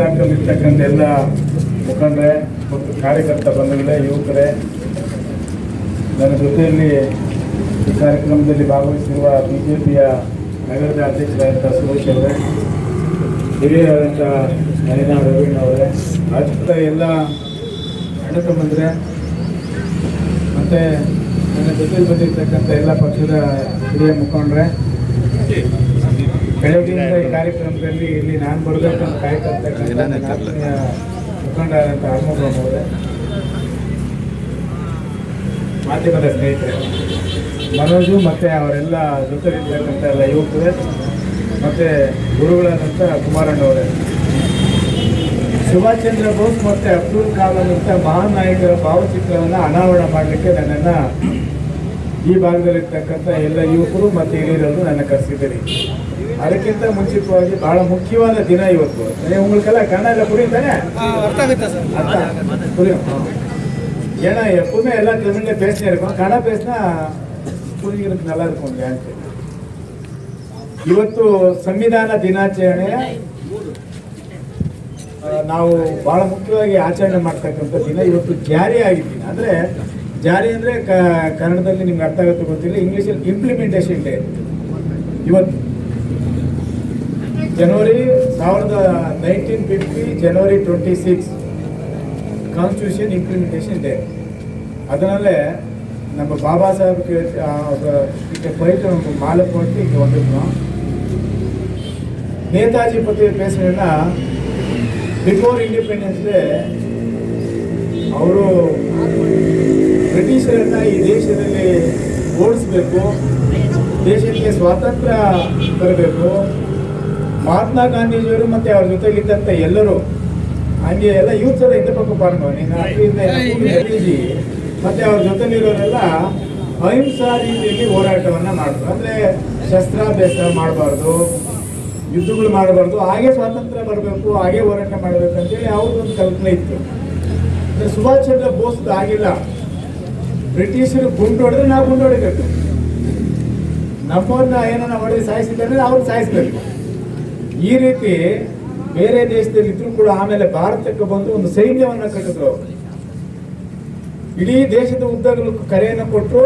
ಇಲಾಖೆಯಲ್ಲಿರ್ತಕ್ಕಂಥ ಎಲ್ಲ ಮುಖಂಡರೇ ಮತ್ತು ಕಾರ್ಯಕರ್ತ ಬಂಧುಗಳೇ, ಯುವಕರೇ, ನನ್ನ ಜೊತೆಯಲ್ಲಿ ಈ ಕಾರ್ಯಕ್ರಮದಲ್ಲಿ ಭಾಗವಹಿಸಿರುವ ಬಿ ಜೆ ಪಿಯ ನಗರದ ಅಧ್ಯಕ್ಷರಾದಂಥ ಸುರೇಶ್ ಅವರೇ, ಹಿರಿಯರಾದಂಥ ನಯನಾ ರವೀಣ್ ಅವರೇ ಅತ್ತ ಎಲ್ಲ ಅಣ್ಣ ಬಂದರೆ ಮತ್ತು ನನ್ನ ಜೊತೆಯಲ್ಲಿ ಬಂದಿರತಕ್ಕಂಥ ಎಲ್ಲ ಪಕ್ಷದ ಹಿರಿಯ ಮುಖಂಡರೇ ಬೆಳಗ್ಗೆಯಿಂದ ಈ ಕಾರ್ಯಕ್ರಮದಲ್ಲಿ ಇಲ್ಲಿ ನಾನು ಬರಬೇಕಂತ ಆತ್ಮೀಯ ಮುಖಂಡರಾದಂಥ ಅವರೇ ಮಾಧ್ಯಮದ ಸ್ನೇಹಿತರೆ ಮನೋಜು ಮತ್ತು ಅವರೆಲ್ಲ ಜೊತೆಗಿರ್ತಕ್ಕಂಥ ಎಲ್ಲ ಯುವಕರೇ ಮತ್ತು ಗುರುಗಳಾದಂಥ ಕುಮಾರಣ್ಣವರೇ ಸುಭಾಷ್ ಚಂದ್ರ ಬೋಸ್ ಮತ್ತು ಅಬ್ದುಲ್ ಕಲಾಂ ಅಂತ ಮಹಾನಾಯಕರ ಭಾವಚಿತ್ರವನ್ನು ಅನಾವರಣ ಮಾಡಲಿಕ್ಕೆ ನನ್ನನ್ನು ಈ ಭಾಗದಲ್ಲಿರ್ತಕ್ಕಂಥ ಎಲ್ಲ ಯುವಕರು ಮತ್ತು ಹಿರಿಯರನ್ನು ನನ್ನ ಕರೆಸಿದ್ದೀರಿ. ಅದಕ್ಕಿಂತ ಮುಂಚಿತವಾಗಿ ಬಹಳ ಮುಖ್ಯವಾದ ದಿನ ಇವತ್ತು. ಉங்களுக்கெல்லாம் ಕನ್ನಡ ಎಲ್ಲ ಅರ್ಥ ಏನ ಸರ್ ಎಲ್ಲ ஏன்னா எப்பவுமே எல்லாம் ಕಣ பேசினே இருக்கோம் ನೆಲ பேசினா ಅಂತ ಇವತ್ತು ಸಂವಿಧಾನ ದಿನಾಚರಣೆ. ನಾವು ಬಹಳ ಮುಖ್ಯವಾಗಿ ಆಚರಣೆ ಮಾಡ್ತಕ್ಕಂಥ ದಿನ ಇವತ್ತು ಜಾರಿ ಆಗಿದ್ದೀನಿ ಅಂದರೆ ಜಾರಿ ಅಂದ್ರೆ ಕ- ಕನ್ನಡದಲ್ಲಿ ನಿಮ್ಗೆ ಅರ್ಥ ಆಗುತ್ತೆ ಗೊತ್ತಿಲ್ಲ ಇಂಗ್ಲೀಷಲ್ಲಿ ಇಂಪ್ಲಿಮೆಂಟೇಷನ್ ಡೇ ಇವತ್ತು ಜನವರಿ ಸಾವಿರದ ನೈನ್ಟೀನ್ ಫಿಫ್ಟಿ ಜನವರಿ twenty six constitution implementation day அதனால நம்ம பாபா சாஹிப்க்கு இங்கே போயிட்டு நம்ம மாலை போட்டு இங்கே வந்திருக்கோம் நேதாஜி பற்றி பேசுனேன்னா ಬಿಫೋರ್ ಇಂಡಿಪೆಂಡೆನ್ಸ್ ಡೇ ಅವರು ಬ್ರಿಟಿಷರನ್ನ ಈ ದೇಶದಲ್ಲಿ ಓಡಿಸ್ಬೇಕು, ದೇಶಕ್ಕೆ ಸ್ವಾತಂತ್ರ್ಯ ತರಬೇಕು. ಮಹಾತ್ಮ ಗಾಂಧೀಜಿಯವರು ಮತ್ತೆ ಅವ್ರ ಜೊತೆಗಿದ್ದಂತ ಎಲ್ಲರೂ, ಹಂಗೆ ಎಲ್ಲ ಯೂತ್ಸ್ ಎಲ್ಲ ಇದ್ದ ಪಕ್ಕ ಪಾರ್ಮ ನೀನು ಅದರಿಂದ ಗಾಂಧೀಜಿ ಮತ್ತೆ ಅವ್ರ ಜೊತೆಲಿರೋರೆಲ್ಲ ಅಹಿಂಸಾ ರೀತಿಯಲ್ಲಿ ಹೋರಾಟವನ್ನ ಮಾಡ್ತಾರೆ. ಅಂದ್ರೆ ಶಸ್ತ್ರಾಭ್ಯಾಸ ಮಾಡಬಾರ್ದು, ಯುದ್ಧಗಳು ಮಾಡಬಾರ್ದು, ಹಾಗೆ ಸ್ವಾತಂತ್ರ್ಯ ಬರಬೇಕು, ಹಾಗೆ ಹೋರಾಟ ಮಾಡಬೇಕು ಅಂತೇಳಿ ಅವ್ರದ್ದೊಂದು ಕಲ್ಪನೆ ಇತ್ತು. ಸುಭಾಷ್ ಚಂದ್ರ ಬೋಸ್ ಆಗಿಲ್ಲ ಬ್ರಿಟಿಷರು ಗುಂಡು ಹೊಡೆದ್ರೆ ನಾವು ಗುಂಡು ಹೊಡಿಬೇಕು. ನಮ್ಮನ್ನ ಏನನ್ನ ಹೊಡೆದು ಸಾಯಿಸಿದ್ರೆ ಅವ್ರು ಸಾಯಿಸಬೇಕು. ಈ ರೀತಿ ಬೇರೆ ದೇಶದಲ್ಲಿ ಇದ್ರೂ ಕೂಡ ಆಮೇಲೆ ಭಾರತಕ್ಕೆ ಬಂದು ಒಂದು ಸೈನ್ಯವನ್ನ ಕಟ್ಟಿದ್ರು. ಇಡೀ ದೇಶದ ಉದ್ದಗಳು ಕರೆಯನ್ನು ಕೊಟ್ಟರು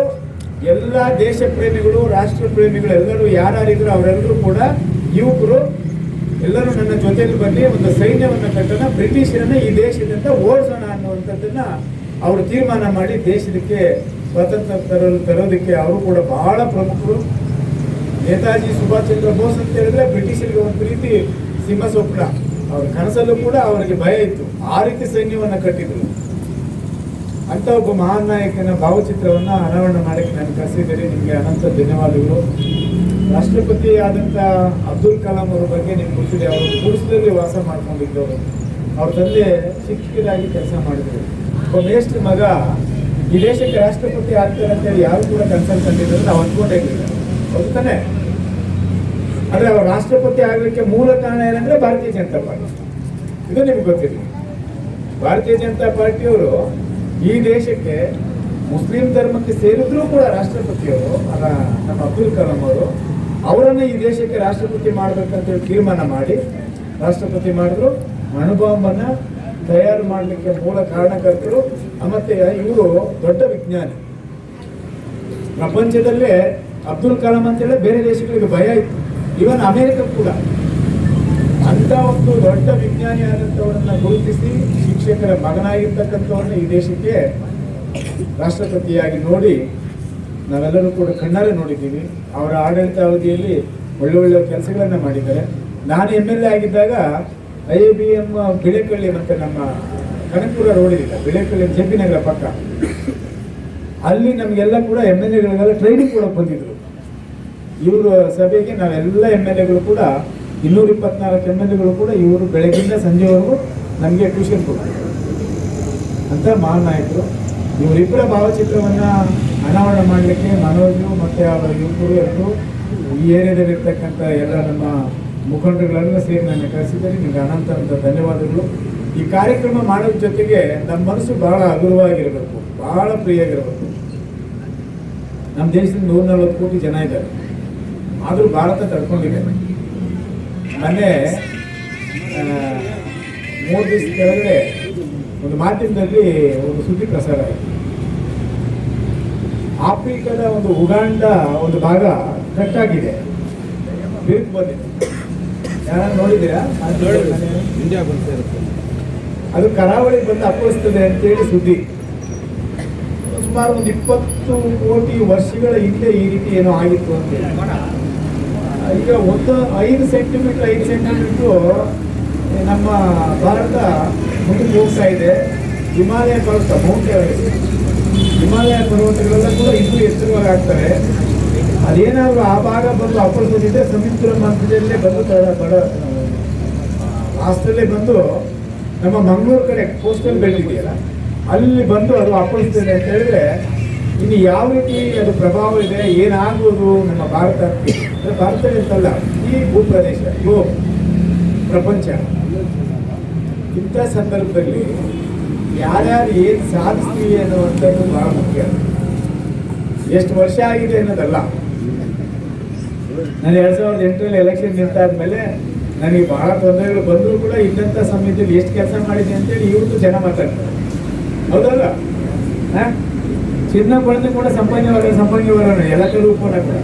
ಎಲ್ಲ ದೇಶ ಪ್ರೇಮಿಗಳು, ರಾಷ್ಟ್ರ ಪ್ರೇಮಿಗಳು ಎಲ್ಲರೂ ಯಾರ್ಯಾರಿದ್ರು ಅವರೆಲ್ಲರೂ ಕೂಡ ಯುವಕರು ಎಲ್ಲರೂ ನನ್ನ ಜೊತೆಯಲ್ಲಿ ಬನ್ನಿ, ಒಂದು ಸೈನ್ಯವನ್ನು ಕಟ್ಟೋಣ, ಬ್ರಿಟಿಷರನ್ನ ಈ ದೇಶದಿಂದ ಓಡಿಸೋಣ ಅನ್ನುವಂಥದ್ದನ್ನ ಅವರು ತೀರ್ಮಾನ ಮಾಡಿ ದೇಶಕ್ಕೆ ಸ್ವಾತಂತ್ರ್ಯ ತರಲು ತರೋದಕ್ಕೆ ಅವರು ಕೂಡ ಬಹಳ ಪ್ರಮುಖರು. ನೇತಾಜಿ ಸುಭಾಷ್ ಚಂದ್ರ ಬೋಸ್ ಅಂತ ಹೇಳಿದ್ರೆ ಬ್ರಿಟಿಷರಿಗೆ ಒಂದು ರೀತಿ ಸಿಂಹ ಸ್ವಪ್ನ ಅವ್ರ ಕನಸಲ್ಲೂ ಕೂಡ ಅವರಿಗೆ ಭಯ ಇತ್ತು. ಆ ರೀತಿ ಸೈನ್ಯವನ್ನು ಕಟ್ಟಿದ್ರು. ಅಂತ ಒಬ್ಬ ಮಹಾನ್ ನಾಯಕನ ಭಾವಚಿತ್ರವನ್ನ ಅನಾವರಣ ಮಾಡಕ್ಕೆ ನಾನು ಕರೆಸಿದ್ದೀರಿ ನಿಮಗೆ ಅನಂತ ಧನ್ಯವಾದಗಳು. ರಾಷ್ಟ್ರಪತಿ ಆದಂತ ಅಬ್ದುಲ್ ಕಲಾಂ ಅವರ ಬಗ್ಗೆ ನಿಮ್ಗೆ ಗೊತ್ತಿದೆ. ಅವರು ಗುಡಿಸಲಲ್ಲಿ ವಾಸ ಮಾಡ್ಕೊಂಡಿದ್ದವರು. ಅವ್ರ ತಂದೆ ಶಿಕ್ಷಕರಾಗಿ ಕೆಲಸ ಮಾಡಿದ್ರು. ಒಬ್ಬ ಮಗ ಈ ದೇಶಕ್ಕೆ ರಾಷ್ಟ್ರಪತಿ ಆಗ್ತಾರೆ ಅಂತೇಳಿ ಯಾರು ಕೂಡ ಕನ್ಸರ್ನ್ ಕಂಡಿದ್ರು ನಾವು ಅಂದ್ಕೊಂಡೇ ಇರಲಿಲ್ಲ ಹೌದು ತಾನೆ? ಆದ್ರೆ ಅವ್ರು ರಾಷ್ಟ್ರಪತಿ ಆಗಲಿಕ್ಕೆ ಮೂಲ ಕಾರಣ ಏನಂದ್ರೆ ಭಾರತೀಯ ಜನತಾ ಪಾರ್ಟಿ. ಇದು ನಿಮ್ಗೆ ಗೊತ್ತಿರಲಿ ಭಾರತೀಯ ಜನತಾ ಪಾರ್ಟಿಯವರು ಈ ದೇಶಕ್ಕೆ ಮುಸ್ಲಿಂ ಧರ್ಮಕ್ಕೆ ಸೇರಿದ್ರು ಕೂಡ ರಾಷ್ಟ್ರಪತಿಯವರು ನಮ್ಮ ಅಬ್ದುಲ್ ಕಲಾಂ ಅವರು, ಅವರನ್ನ ಈ ದೇಶಕ್ಕೆ ರಾಷ್ಟ್ರಪತಿ ಮಾಡ್ಬೇಕಂತ ಹೇಳಿ ತೀರ್ಮಾನ ಮಾಡಿ, ರಾಷ್ಟ್ರಪತಿ ಮಾಡಿದ್ರು ಅಣುಬಾಂಬನ್ನ ತಯಾರು ಮಾಡಲಿಕ್ಕೆ ಮೂಲ ಕಾರಣಕರ್ತರು ಮತ್ತೆ ಇವರು ದೊಡ್ಡ ವಿಜ್ಞಾನಿ. ಪ್ರಪಂಚದಲ್ಲೇ ಅಬ್ದುಲ್ ಕಲಾಂ ಅಂತೇಳಿ ಬೇರೆ ದೇಶಗಳಿಗೆ ಭಯ ಇತ್ತು. ಇವನ್ ಅಮೆರಿಕ ಕೂಡ. ಅಂತ ಒಂದು ದೊಡ್ಡ ವಿಜ್ಞಾನಿ ಆದಂಥವರನ್ನ ಗುರುತಿಸಿ ಶಿಕ್ಷಕರ ಮಗನಾಗಿರ್ತಕ್ಕಂಥವ್ರನ್ನ ಈ ದೇಶಕ್ಕೆ ರಾಷ್ಟ್ರಪತಿಯಾಗಿ ನೋಡಿ ನಾವೆಲ್ಲರೂ ಕೂಡ ಕಣ್ಣಾರೆ ನೋಡಿದ್ದೀವಿ. ಅವರ ಆಡಳಿತ ಅವಧಿಯಲ್ಲಿ ಒಳ್ಳೆ ಒಳ್ಳೆ ಕೆಲಸಗಳನ್ನ ಮಾಡಿದ್ದಾರೆ. ನಾನು ಎಂ ಎಲ್ ಎ ಆಗಿದ್ದಾಗ ಐ ಬಿ ಎಂ ಬಿಳೆಕಳ್ಳಿ ಮತ್ತೆ ನಮ್ಮ ಕನಕಪುರ ರೋಡ್ ಇಲ್ಲ ಬಿಳೆಕಳ್ಳಿ ಜೆ ಪಿ ನಗರ ಪಕ್ಕ. ಅಲ್ಲಿ ನಮಗೆಲ್ಲ ಕೂಡ ಎಂ ಎಲ್ ಎಗಳಿಗೆಲ್ಲ ಟ್ರೈನಿಂಗ್ ಕೊಡೋಕೆ ಬಂದಿದ್ರು. ಇವರು ಸಭೆಗೆ ನಾವೆಲ್ಲ ಎಂ ಎಲ್ ಎಗಳು ಕೂಡ, ಇನ್ನೂರ ಇಪ್ಪತ್ನಾಲ್ಕು ಎಂ ಎಲ್ ಎಗಳು ಕೂಡ ಇವರು ಬೆಳಗ್ಗಿಂದ ಸಂಜೆವರೆಗೂ ನಮಗೆ ಟ್ಯೂಷನ್ ಕೊಡ್ತಾರೆ. ಅಂತ ಮಹಾನ್ ನಾಯಕರು ಇವರಿಬ್ಬರ ಭಾವಚಿತ್ರವನ್ನ ಅನಾವರಣ ಮಾಡಲಿಕ್ಕೆ ಮನೋಜು ಮತ್ತೆ ಅವರ ಯುವಕರು ಎಲ್ಲರೂ ಈ ಏರಿಯಾದಲ್ಲಿರ್ತಕ್ಕಂಥ ಎಲ್ಲ ನಮ್ಮ ಮುಖಂಡರುಗಳೆಲ್ಲ ಸೇರಿ ನನ್ನ ಕರೆಸಿದ್ದಾರೆ. ನಿಮಗೆ ಅನಂತ ಅಂತ ಧನ್ಯವಾದಗಳು. ಈ ಕಾರ್ಯಕ್ರಮ ಮಾಡೋದ್ರ ಜೊತೆಗೆ ನಮ್ಮ ಮನಸ್ಸು ಬಹಳ ಹಗುರವಾಗಿರಬೇಕು, ಬಹಳ ಪ್ರಿಯ ಆಗಿರಬೇಕು ನಮ್ಮ ದೇಶದಲ್ಲಿ ನೂರ ನಲ್ವತ್ತು ಕೋಟಿ ಜನ ಇದ್ದಾರೆ. ಆದರೂ ಭಾರತ ತಡ್ಕೊಂಡಿದೆ. ಮೊನ್ನೆ ಮೂರು ದಿವಸ ಕೆಳಗಡೆ ಒಂದು ಮಾಧ್ಯಮದಲ್ಲಿ ಒಂದು ಸುದ್ದಿ ಪ್ರಸಾರ ಆಯಿತು. ಆಫ್ರಿಕಾದ ಒಂದು ಉಗಾಂಡ ಒಂದು ಭಾಗ ಕಟ್ಟಾಗಿದೆ ಬಿರುಕು ಬಂದಿದೆ. ನೋಡಿದ್ದೀರಾ? ಇಂಡಿಯಾ ಬಂದು ಇರುತ್ತೆ. ಅದು ಕರಾವಳಿಗೆ ಬಂದು ಅಪ್ಪಳಿಸ್ತದೆ ಅಂತೇಳಿ ಸುದ್ದಿ. ಸುಮಾರು ಒಂದು ಇಪ್ಪತ್ತು ಕೋಟಿ ವರ್ಷಗಳ ಹಿಂದೆ ಈ ರೀತಿ ಏನೋ ಆಗಿತ್ತು ಅಂತ. ಈಗ ಒಂದು ಐದು ಸೆಂಟಿಮೀಟರ್ ಐದು ಸೆಂಟಿಮೀಟರ್ ನಮ್ಮ ಭಾರತ ಮುಂದಕ್ಕೆ ಹೋಗ್ತಾ ಇದೆ. ಹಿಮಾಲಯ ಪರ್ವತ ಮೌಂಟ್ ಎವರೆಸ್ಟ್. ಹಿಮಾಲಯ ಪರ್ವತಗಳೆಲ್ಲ ಕೂಡ ಇನ್ನೂ ಎತ್ತರವಾಗಿ ಆಗ್ತವೆ. ಅದೇನಾದ್ರು ಆ ಭಾಗ ಬಂದು ಅಪ್ಪಳಿಸೋದಿದ್ರೆ ಸಮುದ್ರ ಮಧ್ಯದಲ್ಲೇ ಬಂದು ಬಡ ಆಸ್ಟ್ರೇಲಿಯಾ ಬಂದು ನಮ್ಮ ಮಂಗಳೂರು ಕಡೆ ಪೋಸ್ಟಲ್ ಬೆಲ್ಟ್ ಇದೆಯಲ್ಲ, ಅಲ್ಲಿ ಬಂದು ಅದು ಅಪ್ಪಳಿಸ್ತದೆ ಅಂತ ಹೇಳಿದ್ರೆ ಇನ್ನು ಯಾವ ರೀತಿ ಅದು ಪ್ರಭಾವ ಇದೆ, ಏನಾಗುವುದು ನಮ್ಮ ಭಾರತ? ಭಾರತ ಅಂತಲ್ಲ, ಈ ಭೂಪ್ರದೇಶ ಇವು ಪ್ರಪಂಚ. ಇಂಥ ಸಂದರ್ಭದಲ್ಲಿ ಯಾರ್ಯಾರು ಏನು ಸಾಧಿಸ್ತೀವಿ ಅನ್ನುವಂಥದ್ದು ಬಹಳ ಮುಖ್ಯ. ಎಷ್ಟು ವರ್ಷ ಆಗಿದೆ ಅನ್ನೋದಲ್ಲ. ನಾನು ಎರಡ್ ಸಾವಿರದ ಎಂಟರಲ್ಲಿ ಎಲೆಕ್ಷನ್ ನಿಂತಾದ್ಮೇಲೆ ನನಗೆ ಬಹಳ ತೊಂದರೆಗಳು ಬಂದರೂ ಕೂಡ ಇದ್ದಂಥ ಸಮಯದಲ್ಲಿ ಎಷ್ಟು ಕೆಲಸ ಮಾಡಿದೆ ಅಂತೇಳಿ ಇವತ್ತು ಜನ ಮಾತಾಡ್ತಾರೆ. ಹೌದಲ್ಲ ಹಾಂ? ಚಿನ್ನ ಕೊಡದೆ ಕೂಡ ಸಂಪಂಗಿ ವರ್ಗ ಎಲ್ಲ ಕಡೆ ಕೂಡ ಕೂಡ.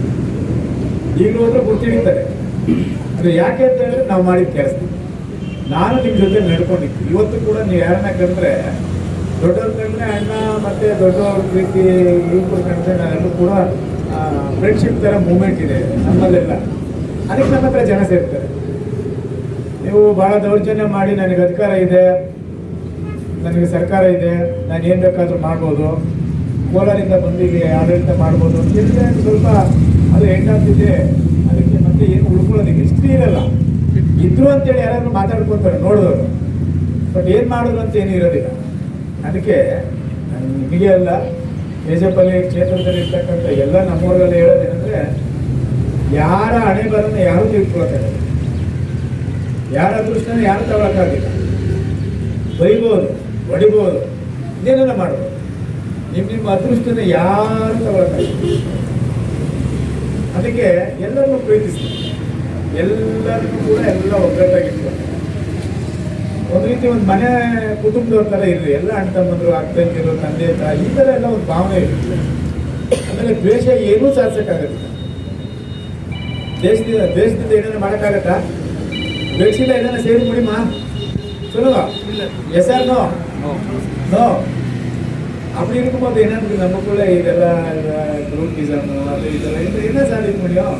ಈಗಲೂ ಹೋದ್ರೆ ಗುರ್ತಿಡಿತಾರೆ ಅದು ಯಾಕೆ ಅಂತ ಹೇಳಿದ್ರೆ ನಾವು ಮಾಡಿದ ಕೆಲಸ. ನಾನು ನಿಮ್ಮ ಜೊತೆ ನಡ್ಕೊಂಡಿದ್ದೆ. ಇವತ್ತು ಕೂಡ ನೀವು ಯಾರನ್ನ ಕಂಡ್ರೆ, ದೊಡ್ಡವ್ರು ಕಂಡ್ರೆ ಅಣ್ಣ ಮತ್ತೆ ದೊಡ್ಡವ್ರ ಪ್ರೀತಿ, ಇವ್ರು ಕಂಡ್ರೆ ನಾವೆಲ್ಲರೂ ಕೂಡ ಫ್ರೆಂಡ್ಶಿಪ್ ಥರ ಮೂಮೆಂಟ್ ಇದೆ, ನಮ್ಮಲ್ಲೆಲ್ಲ. ಅದಕ್ಕೆ ನಮ್ಮ ಹತ್ರ ಜನ ಸೇರ್ತಾರೆ. ನೀವು ಭಾಳ ದೌರ್ಜನ್ಯ ಮಾಡಿ ನನಗೆ ಅಧಿಕಾರ ಇದೆ, ನನಗೆ ಸರ್ಕಾರ ಇದೆ, ನಾನು ಏನು ಬೇಕಾದರೂ ಮಾಡ್ಬೋದು. ಕೋಲಾರಿಂದ ಬಂದು ಇಲ್ಲಿ ಆಡಳಿತ ಮಾಡ್ಬೋದು ಅಂತ ಸ್ವಲ್ಪ ಅದು ಹೆಣ್ಣಾಗ್ತಿದೆ ಅದಕ್ಕೆ ಮತ್ತೆ ಏನು ಉಳ್ಕೊಳ್ಳೋದಕ್ಕೆ ಹಿಸ್ಟ್ರಿ ಇರಲ್ಲ. ಇದ್ರು ಅಂತೇಳಿ ಯಾರಾದರೂ ಮಾತಾಡ್ಕೊತಾರೆ, ನೋಡಿದವರು. ಬಟ್ ಏನು ಮಾಡೋದು ಅಂತ ಏನೂ ಇರೋದಿಲ್ಲ. ಅದಕ್ಕೆ ನಿಮಗೆ ಅಲ್ಲ ಕೇಜಪಲ್ಲಿ ಕ್ಷೇತ್ರದಲ್ಲಿ ಇರ್ತಕ್ಕಂಥ ಎಲ್ಲ ನಮ್ಮೂರಲ್ಲಿ ಹೇಳೋದೇನೆಂದ್ರೆ ಯಾರ ಹಣೆ ಬರನ್ನ ಯಾರು ತಿಳ್ಕೊಳ್ತಾರೆ ಯಾರ ಅದೃಷ್ಟನ ಯಾರು ತಗೊಳಕ್ಕಾಗಿಲ್ಲ. ಬೈಬೋದು, ಹೊಡಿಬೋದು ಇನ್ನೇನೆಲ್ಲ ಮಾಡ್ಬೋದು. ನಿಮ್ಮ ನಿಮ್ಮ ಅದೃಷ್ಟನ ಯಾರು ತಗೊಳಕ್ಕಾಗಿಲ್ಲ. ಅದಕ್ಕೆ ಎಲ್ಲರನ್ನೂ ಪ್ರೀತಿಸಿ ಎಲ್ಲರನ್ನೂ ಕೂಡ ಎಲ್ಲ ಒಗ್ಗಟ್ಟಾಗಿರ್ತಾರೆ ಒಂದು ರೀತಿ ಒಂದು ಮನೆ ಕುಟುಂಬದವ್ರ ಥರ ಇರಲಿ ಎಲ್ಲ ಅಣ್ಣ ತಮ್ಮಂದ್ರು ಅಕ್ಕ ತಂಗಿರು ತಂದೆ ತಾಯಿ ಈ ಥರ ಎಲ್ಲ ಒಂದು ಭಾವನೆ ಇರಲಿ ಆಮೇಲೆ ದ್ವೇಷ ಏನೂ ಸಾಧಿಸೋಕ್ಕಾಗತ್ತಿಲ್ಲ ದೇಶದಿಂದ ದೇಶದಿಂದ ಏನಾರ ಮಾಡೋಕ್ಕಾಗತ್ತಾ ದ್ವೇಷದಿಂದ ಏನಾರ ಸೇರಿ ಮುಡಿಮಾ சொல்லுங்க எஸ் ஆர் நோ நோ அப்படி இருக்கும்போது என்னன்னு நமக்குள்ள இதெல்லாம் குரூப்பிசம் அது இதெல்லாம் இது என்ன சாதிக்க முடியும்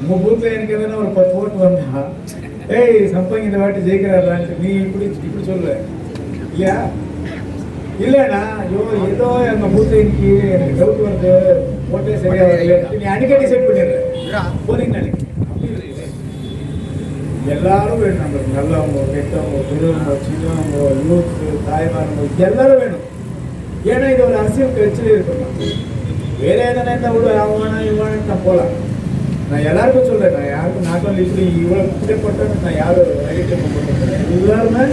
உங்க பூத்துல எனக்கு எதனா ஒரு பத்து ஓட்டு வந்தா ஏய் சம்பங்க இந்த வாட்டி ஜெயிக்கிறாரான்ட்டு நீ இப்படி இப்படி சொல்லுவ இல்லையா? இல்லைண்ணா ஐயோ ஏதோ எங்க பூத்துல இன்னைக்கு எனக்கு டவுட் வருது. ஓட்டே சரியா வரல நீ அடிக்கடி செட் பண்ணிடுற போறீங்க எல்லாரும் வேணும் நம்மளுக்கு நல்லவங்க கெட்டவங்க பெரியவங்க சின்னவங்க யூத்து தாய்மாரங்க எல்லாரும் வேணும். ஏன்னா இது ஒரு அரசியல் கட்சியில இருக்கணும். வேற எதனா இருந்தா விட அவனா இவனா போகலாம் நான் எல்லாருக்கும் சொல்கிறேன் நான் யாருக்கும் நாட்கள் இப்படி இவ்வளோ இப்படிப்பட்டது நான் யாரும் நெகட்டிவ் எல்லாருமே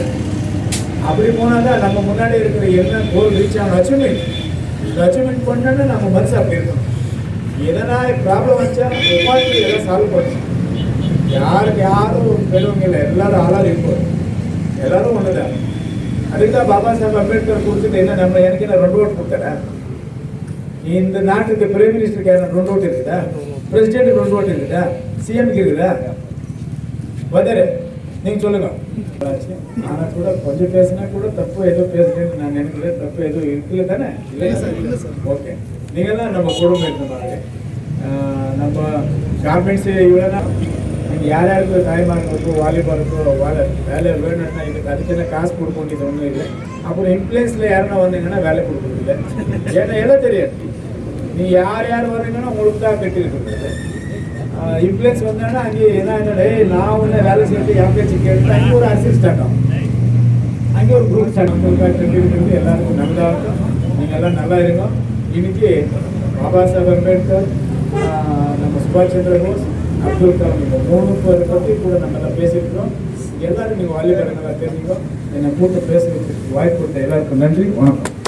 அப்படி போனால் தான் நம்ம முன்னாடி இருக்கிற என்ன கோல் ரீச் ஆகணும் அச்சீவ்மெண்ட் இந்த அச்சீவ்மெண்ட் பண்ணோன்னா நம்ம மனசு அப்படி இருக்கும். எதனா ப்ராப்ளம் வச்சா உட்காந்து எல்லாம் சால்வ் பண்ணும் யாருக்கு யாரும் பெரியவங்க இல்லை எல்லாரும் ஆளாக இருப்போம். எல்லாரும் ஒன்று தான் அதுக்கு தான் பாபா சாஹேப் அம்பேத்கர் கொடுத்துட்டு என்ன நம்ம எனக்கு என்ன ரெண்டு ஓட்டு கொடுத்தேன் இந்த நாட்டுக்கு பிரைம் மினிஸ்டருக்கு என்ன ரெண்டு ஓட்டு இருக்குதா? பிரசிடென்ட் ரெண்டு ஓட்டு இருக்குதா சிஎம்க்கு இருக்குதா வதரு நீங்க சொல்லுங்க ஆனா கூட கொஞ்சம் பேசினா கூட தப்பு ஏதோ பேசுறேன்னு நான் நினைக்கிறேன் தப்பு எதுவும் இருக்குல்ல தானே ಇಲ್ಲ ಸರ್, ಇಲ್ಲ ಸರ್. ಓಕೆ ನೀವೆಲ್ಲ ನಮ್ಮ ಕುಟುಂಬ ಇರ್ತದೆ ಮಾಡಿ ನಮ್ಮ ಗಾರ್ಮೆಂಟ್ಸ್ ಇವನ್ನ ನಿಮ್ಗೆ ಯಾರ್ಯಾರಿಗೂ ತಾಯಿ ಮಾಡಬೇಕು ವಾಲಿಬಾಲ್ಗೂ வாழ வேலை வேணும்னா இதுக்கு அதுக்கு காசு கொடுக்க வேண்டியது ஒன்றும் இல்லை அப்புறம் இன்ஃப்ளூயன்ஸில் யாருன்னா வந்தீங்கன்னா வேலை கொடுக்குறதில்ல ஏன்னா எல்லாம் தெரியாது நீ யார் யார் வர்றீங்கன்னா உங்களுக்கு தான் கட்டியிருக்கிறது. இன்ஃப்ளூயன்ஸ் வந்தாங்கன்னா அங்கே என்ன என்னடா நான் ஒன்று வேலை செய்யறது என் கேட்டு அங்கே ஒரு அரசியல் ஸ்டார்ட் ஆகும் அங்கே ஒரு குரூப் ஸ்டார்ட் உங்களுக்காக கட்டியிருக்கிறது எல்லாருக்கும் நல்லா இருக்கும். நீங்கள் எல்லாம் நல்லா இருக்கும் இன்னைக்கு பாபா சாஹேப் அம்பேத்கர் நம்ம சுபாஷ் சந்திர போஸ் அப்துல் கலாம் இந்த மூணு பேரை பற்றி கூட நம்ம எல்லாம் பேசியிருக்கிறோம் எல்லாரும் நீங்கள் வாலிபரங்களை தெரிஞ்சுக்கோ. என்னை கூட்டு பேசுறதுக்கு வாய்ப்பு கொடுத்த எல்லாருக்கும் நன்றி வணக்கம்.